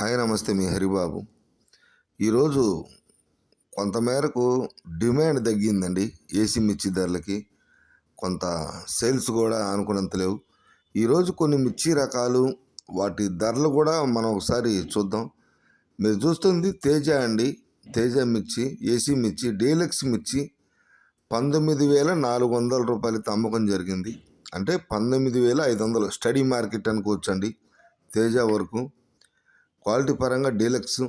Hi నమస్తే మీ హరిబాబు. ఈరోజు కొంతమేరకు డిమాండ్ తగ్గిందండి ఏసీ మిర్చి ధరలకి కొంత సేల్స్ కూడా అనుకున్నంత లేవు. ఈరోజు కొన్ని మిర్చి రకాలు వాటి ధరలు కూడా మనం ఒకసారి చూద్దాం. మీరు చూస్తుంది తేజ అండి. తేజ మిర్చి ఏసీ మిర్చి డీలక్స్ మిర్చి పంతొమ్మిది వేల నాలుగు వందల రూపాయలకి అమ్మకం జరిగింది. అంటే పంతొమ్మిది వేల ఐదు వందలు స్టడీ మార్కెట్ అనుకోవచ్చండి తేజ వరకు. క్వాలిటీ పరంగా డీలక్స్.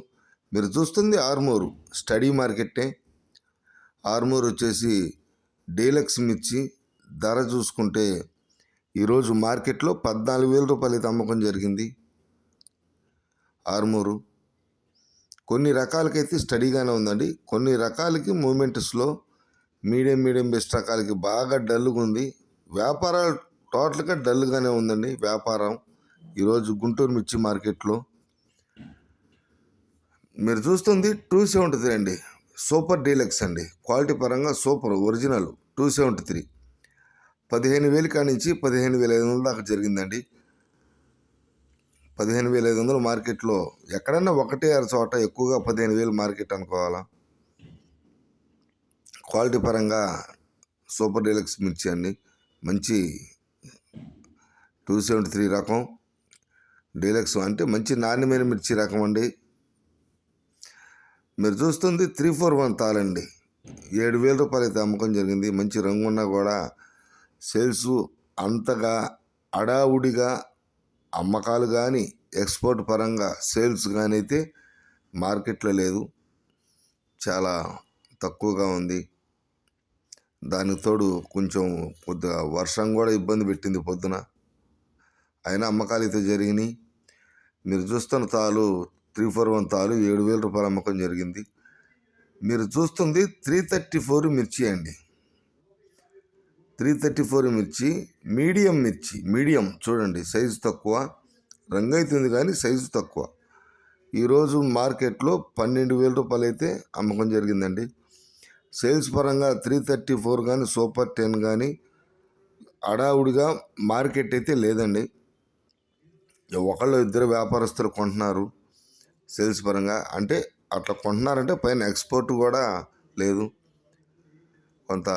మీరు చూస్తుంది ఆర్మూరు స్టడీ మార్కెట్టే. ఆర్మూర్ వచ్చేసి డీలక్స్ మిర్చి ధర చూసుకుంటే ఈరోజు మార్కెట్లో పద్నాలుగు వేల రూపాయలు అమ్మకం జరిగింది ఆర్మూరు. కొన్ని రకాలకైతే స్టడీగానే ఉందండి. కొన్ని రకాలకి మూమెంట్స్లో మీడియం మీడియం బెస్ట్ రకాలకి బాగా డల్గా ఉంది. వ్యాపారాలు టోటల్గా డల్గానే ఉందండి వ్యాపారం. ఈరోజు గుంటూరు మిర్చి మార్కెట్లో మీరు చూస్తుంది టూ సెవెంటీ త్రీ అండి. సూపర్ డీలక్స్ అండి. క్వాలిటీ పరంగా super original two seventy three పదిహేను వేలు కానించి నుంచి పదిహేను వేల ఐదు వందల దాకా జరిగిందండి. పదిహేను వేల ఐదు వందలు మార్కెట్లో ఎక్కడన్నా ఒకటే ఆరు చోట ఎక్కువగా పదిహేను వేలు మార్కెట్ అనుకోవాలా? క్వాలిటీ పరంగా సూపర్ డీలక్స్ మిర్చి అండి. మంచి టూ సెవెంటీ త్రీ రకం. డీలక్స్ అంటే మంచి నాణ్యమైన మిర్చి రకం అండి. మీరు చూస్తుంది త్రీ ఫోర్ వన్ తాళండి ఏడు వేల రూపాయలు అయితే అమ్మకం జరిగింది. మంచి రంగు ఉన్నా కూడా సేల్స్ అంతగా అడావుడిగా అమ్మకాలు కానీ ఎక్స్పోర్ట్ పరంగా సేల్స్ కానీ అయితే మార్కెట్లో లేదు. చాలా తక్కువగా ఉంది. దానికి తోడు కొంచెం కొద్దిగా వర్షం కూడా ఇబ్బంది పెట్టింది పొద్దున. అయినా అమ్మకాలు అయితే జరిగినాయి. మీరు చూస్తున్న తాలు త్రీ ఫోర్ వన్ తాలు ఏడు వేల రూపాయలు అమ్మకం జరిగింది. మీరు చూస్తుంది త్రీ థర్టీ ఫోర్ మిర్చి అండి. త్రీ థర్టీ ఫోర్ మిర్చి మీడియం మిర్చి మీడియం చూడండి సైజు తక్కువ రంగు అవుతుంది కానీ సైజు తక్కువ. ఈరోజు మార్కెట్లో పన్నెండు వేల రూపాయలు అయితే అమ్మకం జరిగిందండి. సేల్స్ పరంగా త్రీ థర్టీ ఫోర్ కానీ సూపర్ టెన్ కానీ అడావుడిగా మార్కెట్ అయితే లేదండి. ఒకళ్ళు ఇద్దరు వ్యాపారస్తులు కొంటున్నారు. సేల్స్ పరంగా అంటే అట్లా కొంటున్నారంటే పైన ఎక్స్పోర్ట్ కూడా లేదు. కొంత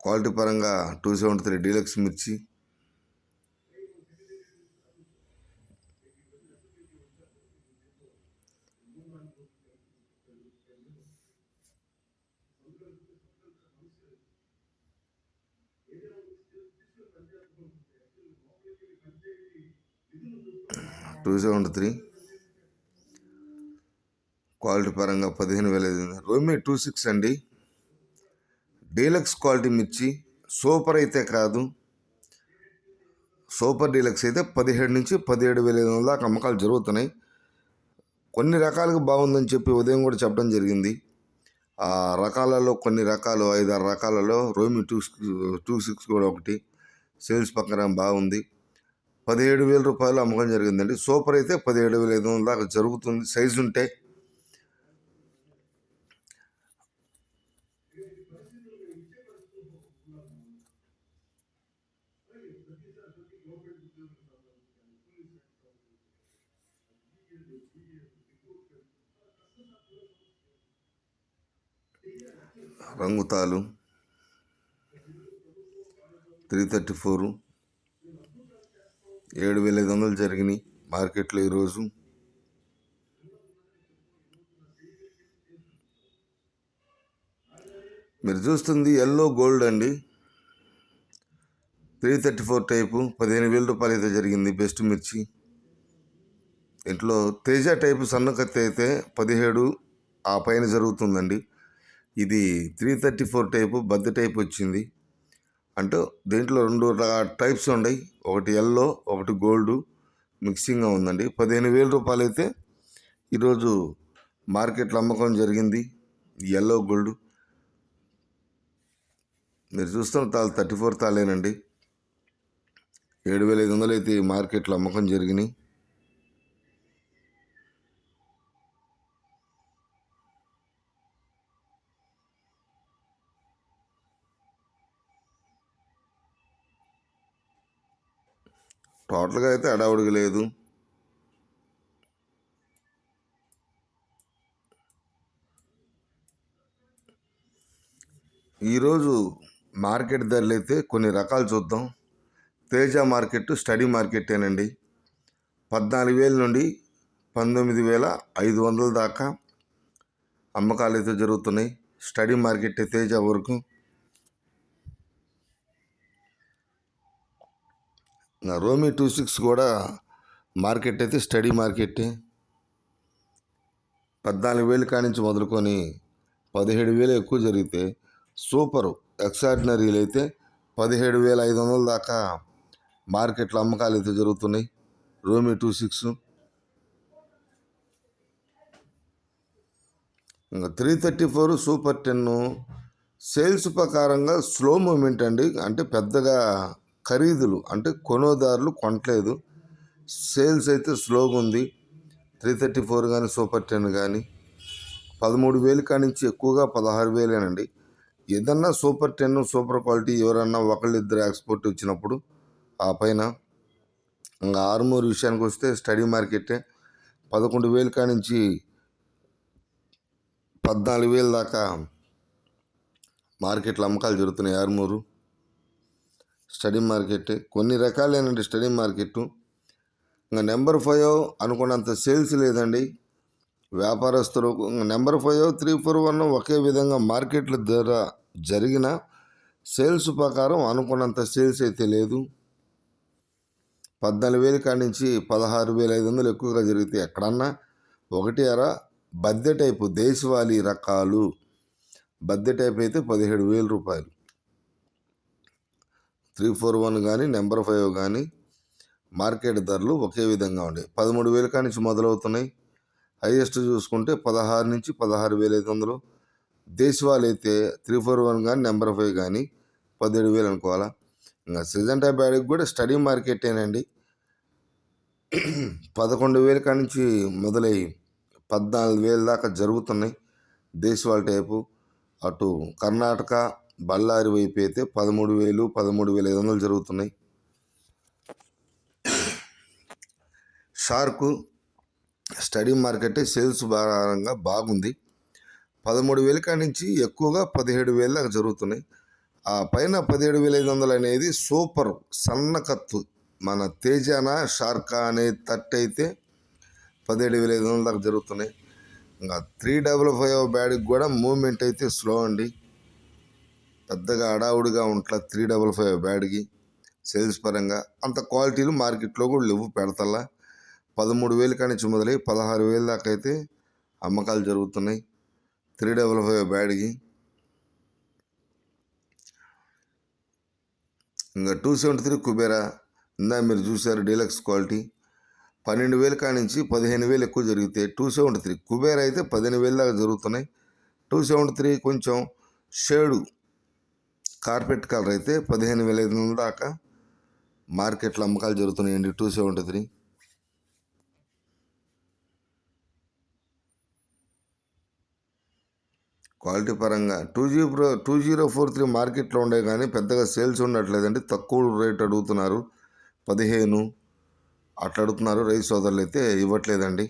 క్వాలిటీ పరంగా టూ సెవెంటీ త్రీ డీలక్స్ మిర్చి. టూ సెవెంటీ త్రీ క్వాలిటీ పరంగా పదిహేను వేల ఐదు వందలు. టూ సిక్స్ అండి. డీలక్స్ క్వాలిటీ మిర్చి సూపర్ అయితే కాదు. సూపర్ డీలక్స్ అయితే పదిహేడు నుంచి పదిహేడు వేల ఐదు వందల దాకా అమ్మకాలు జరుగుతున్నాయి. కొన్ని రకాలుగా బాగుందని చెప్పి ఉదయం కూడా చెప్పడం జరిగింది. ఆ రకాలలో కొన్ని రకాలు ఐదారు రకాలలో రోమి టూ టూ సిక్స్ కూడా ఒకటి. సేల్స్ పక్కన బాగుంది. పదిహేడు వేల రూపాయలు అమ్మకం జరిగిందండి. సూపర్ అయితే పదిహేడు వేల ఐదు వందల దాకా జరుగుతుంది. సైజు ఉంటే రంగుతాలు త్రీ థర్టీ ఫోరు ఏడు వేల ఐదు వందలు జరిగినాయి. మార్కెట్లో ఈరోజు మీరు చూస్తుంది ఎల్లో గోల్డ్ అండి. త్రీ థర్టీ ఫోర్ టైపు పదిహేను వేల రూపాయలు అయితే జరిగింది బెస్ట్ మిర్చి. ఇంట్లో తేజ టైపు సన్న కత్తి అయితే పదిహేడు ఆ పైన జరుగుతుందండి. ఇది త్రీ థర్టీ ఫోర్ టైపు బద్ద టైప్ వచ్చింది. అంటే దీంట్లో రెండు టైప్స్ ఉన్నాయి. ఒకటి ఎల్లో ఒకటి గోల్డ్ మిక్సింగ్గా ఉందండి. పదిహేను వేల రూపాయలు అయితే ఈరోజు మార్కెట్లో అమ్మకం జరిగింది. ఎల్లో గోల్డ్ మీరు చూస్తున్న తాలు థర్టీ ఫోర్ తాళేనండి ఏడు వేల ఐదు వందలు అయితే మార్కెట్లో అమ్మకం జరిగినాయి. టోటల్గా అయితే అడావుడికి లేదు. ఈరోజు మార్కెట్ ధరలు అయితే కొన్ని రకాలు చూద్దాం. తేజ మార్కెట్ స్టడీ మార్కెటేనండి పద్నాలుగు వేల నుండి పంతొమ్మిది వేల ఐదు వందల దాకా అమ్మకాలు అయితే జరుగుతున్నాయి. స్టడీ మార్కెట్ తేజ వరకు. నా రోమి టూ సిక్స్ కూడా మార్కెట్ అయితే స్టడీ మార్కెట్టే. పద్నాలుగు వేలు కానించి మొదలుకొని పదిహేడు వేలు ఎక్కువ జరిగితే సూపరు. ఎక్సార్డినరీలు అయితే పదిహేడు వేల ఐదు వందల దాకా మార్కెట్లో అమ్మకాలు అయితే జరుగుతున్నాయి. రోమి టూ సిక్స్ ఇంకా three thirty four super ten sales ప్రకారంగా స్లో మూమెంట్ అండి. అంటే పెద్దగా ఖరీదులు అంటే కొనుదారులు కొనట్లేదు. సేల్స్ అయితే స్లోగా ఉంది. త్రీ థర్టీ ఫోర్ కానీ సూపర్ టెన్ కానీ పదమూడు వేలు కానించి ఎక్కువగా పదహారు వేలేనండి. ఏదన్నా సూపర్ టెన్ సూపర్ క్వాలిటీ ఎవరన్నా ఒకళ్ళిద్దరు ఎక్స్పోర్ట్ వచ్చినప్పుడు ఆ పైన ఇంకా విషయానికి వస్తే స్టడీ మార్కెటే పదకొండు వేలు కానించి పద్నాలుగు వేలు దాకా మార్కెట్లో అమ్మకాలు జరుగుతున్నాయి ఆర్మూరు. స్టడీ మార్కెట్ కొన్ని రకాలైనటువంటి స్టడీ మార్కెట్ ఇంకా నెంబర్ ఫైవ్ అనుకున్నంత సేల్స్ లేదండి. వ్యాపారస్తులు number five three four one ఒకే విధంగా మార్కెట్ల ధర జరిగిన సేల్స్ ప్రకారం అనుకున్నంత సేల్స్ అయితే లేదు. పద్నాలుగు వేలు కాడి నుంచి పదహారు వేల ఐదు వందలు ఎక్కువగా జరిగితే ఎక్కడన్నా ఒకటి అర బద్దె టైపు దేశవాళీ రకాలు. బద్దె టైప్ అయితే పదిహేడు వేల రూపాయలు. త్రీ ఫోర్ వన్ కానీ నెంబర్ ఫైవ్ కానీ మార్కెట్ ధరలు ఒకే విధంగా ఉండేవి పదమూడు వేల కాడి నుంచి మొదలవుతున్నాయి. హైయెస్ట్ చూసుకుంటే పదహారు నుంచి పదహారు వేల ఐదు వందలు. దేశవాళీ అయితే త్రీ ఫోర్ వన్ కానీ నెంబర్ ఫైవ్ కానీ పదిహేడు వేలు అనుకోవాలా? ఇంకా సిజంటా బ్యాడ్కి కూడా స్టడీ మార్కెటేనండి పదకొండు వేల కాడి నుంచి మొదలై పద్నాలుగు వేల దాకా జరుగుతున్నాయి దేశవాళీ టైపు. అటు కర్ణాటక బళ్ళారి వైపు అయితే పదమూడు వేలు పదమూడు వేల ఐదు వందలు జరుగుతున్నాయి. షార్కు స్టడీ మార్కెట్ సేల్స్ భారంగా బాగుంది. పదమూడు వేల కాడి నుంచి ఎక్కువగా పదిహేడు వేల దాకా జరుగుతున్నాయి. ఆ పైన పదిహేడు వేల ఐదు వందలు అనేది సూపర్ సన్న కత్తు. మన తేజాన షార్కా అనే తట్ అయితే పదిహేడు వేల ఐదు వందల దాకా జరుగుతున్నాయి. ఇంకా త్రీ డబల్ ఫైవ్ బ్యాడ్కి కూడా మూమెంట్ అయితే స్లో అండి. పెద్దగా అడావుడిగా ఉంట్లా త్రీ డబల్ ఫైవ్ బ్యాడ్కి. సేల్స్ పరంగా అంత క్వాలిటీలు మార్కెట్లో కూడా లేవు పెడతల్లా పదమూడు వేలు కానించి మొదలై పదహారు వేలు దాకా అయితే అమ్మకాలు జరుగుతున్నాయి. త్రీ డబల్ ఫైవ్ బ్యాడ్కి. ఇంకా టూ సెవెంటీ త్రీ కుబేరా ఇందా మీరు చూసారు డీలక్స్ క్వాలిటీ. పన్నెండు వేలు కానించి పదిహేను వేలు ఎక్కువ జరిగితే టూ సెవెంటీ త్రీ కుబేరా అయితే పదిహేను వేలు దాకా జరుగుతున్నాయి. టూ సెవెంటీ త్రీ కొంచెం షేడు కార్పెట్ కలర్ అయితే పదిహేను వేల ఐదు వందల దాకా మార్కెట్లో అమ్మకాలు జరుగుతున్నాయండి టూ సెవెంటీ త్రీ. క్వాలిటీ పరంగా two G pro two zero four three మార్కెట్లో ఉండే కానీ పెద్దగా సేల్స్ ఉండట్లేదండి. తక్కువ రేట్ అడుగుతున్నారు. పదిహేను అట్లా అడుగుతున్నారు. రైతు సోదరులు అయితే ఇవ్వట్లేదండి.